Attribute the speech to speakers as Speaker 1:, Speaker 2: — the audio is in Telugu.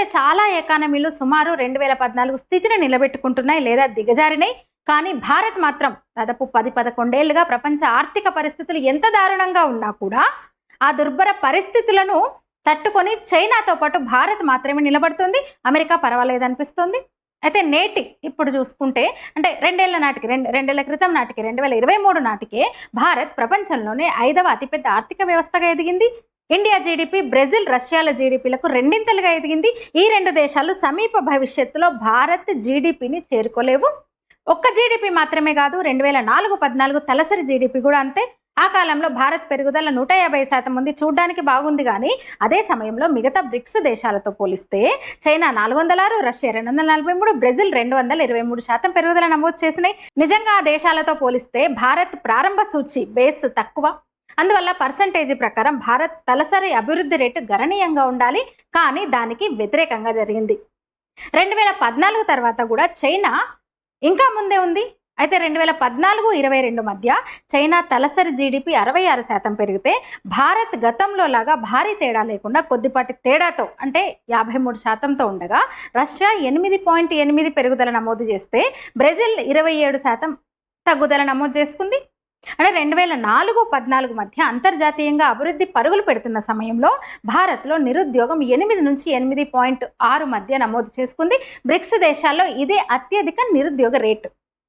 Speaker 1: అయితే చాలా ఎకానమీలు సుమారు రెండు వేల పద్నాలుగు స్థితిని నిలబెట్టుకుంటున్నాయి లేదా దిగజారినాయి. కానీ భారత్ మాత్రం దాదాపు పది పదకొండేళ్ళుగా ప్రపంచ ఆర్థిక పరిస్థితులు ఎంత దారుణంగా ఉన్నా కూడా ఆ దుర్భర పరిస్థితులను తట్టుకొని చైనాతో పాటు భారత్ మాత్రమే నిలబడుతుంది. అమెరికా పర్వాలేదు అనిపిస్తుంది. అయితే నేటి ఇప్పుడు చూసుకుంటే అంటే రెండేళ్ళ నాటికి రెండు రెండేళ్ళ క్రితం నాటికి రెండు వేల ఇరవై మూడు నాటికే భారత్ ప్రపంచంలోనే ఐదవ అతిపెద్ద ఆర్థిక వ్యవస్థగా ఎదిగింది. ఇండియా జీడిపి బ్రెజిల్ రష్యాల జీడిపిలకు రెండింతలుగా ఎదిగింది. ఈ రెండు దేశాలు సమీప భవిష్యత్తులో భారత్ జీడిపిని చేరుకోలేవు. ఒక్క జీడిపి మాత్రమే కాదు రెండు వేల నాలుగు పద్నాలుగు తలసరి జీడిపి కూడా అంతే. ఆ కాలంలో భారత్ పెరుగుదల నూట యాభై శాతం ఉంది. చూడ్డానికి బాగుంది కానీ అదే సమయంలో మిగతా బ్రిక్స్ దేశాలతో పోలిస్తే చైనా నాలుగు వందల ఆరు రష్యా రెండు వందల నలభై మూడు బ్రెజిల్ రెండు వందల ఇరవై మూడు శాతం పెరుగుదల నమోదు చేసినాయి. నిజంగా ఆ దేశాలతో పోలిస్తే భారత్ ప్రారంభ సూచి బేస్ తక్కువ. అందువల్ల పర్సంటేజీ ప్రకారం భారత్ తలసరి అభివృద్ధి రేటు గణనీయంగా ఉండాలి. కానీ దానికి వ్యతిరేకంగా జరిగింది. రెండు వేల పద్నాలుగు తర్వాత కూడా చైనా ఇంకా ముందే ఉంది. అయితే రెండు వేల పద్నాలుగు ఇరవై రెండు మధ్య చైనా తలసరి జీడిపి అరవై ఆరు శాతం పెరిగితే భారత్ గతంలో లాగా భారీ తేడా లేకుండా కొద్దిపాటి తేడాతో అంటే యాభై మూడు శాతంతో ఉండగా రష్యా ఎనిమిది పాయింట్ ఎనిమిది పెరుగుదల నమోదు చేస్తే బ్రెజిల్ ఇరవై ఏడు శాతం తగ్గుదల నమోదు చేసుకుంది. అంటే రెండు వేల నాలుగు పద్నాలుగు మధ్య అంతర్జాతీయంగా అభివృద్ధి పరుగులు పెడుతున్న సమయంలో భారత్లో నిరుద్యోగం ఎనిమిది నుంచి ఎనిమిది పాయింట్ ఆరు మధ్య నమోదు చేసుకుంది. బ్రిక్స్ దేశాల్లో ఇదే అత్యధిక నిరుద్యోగ రేటు.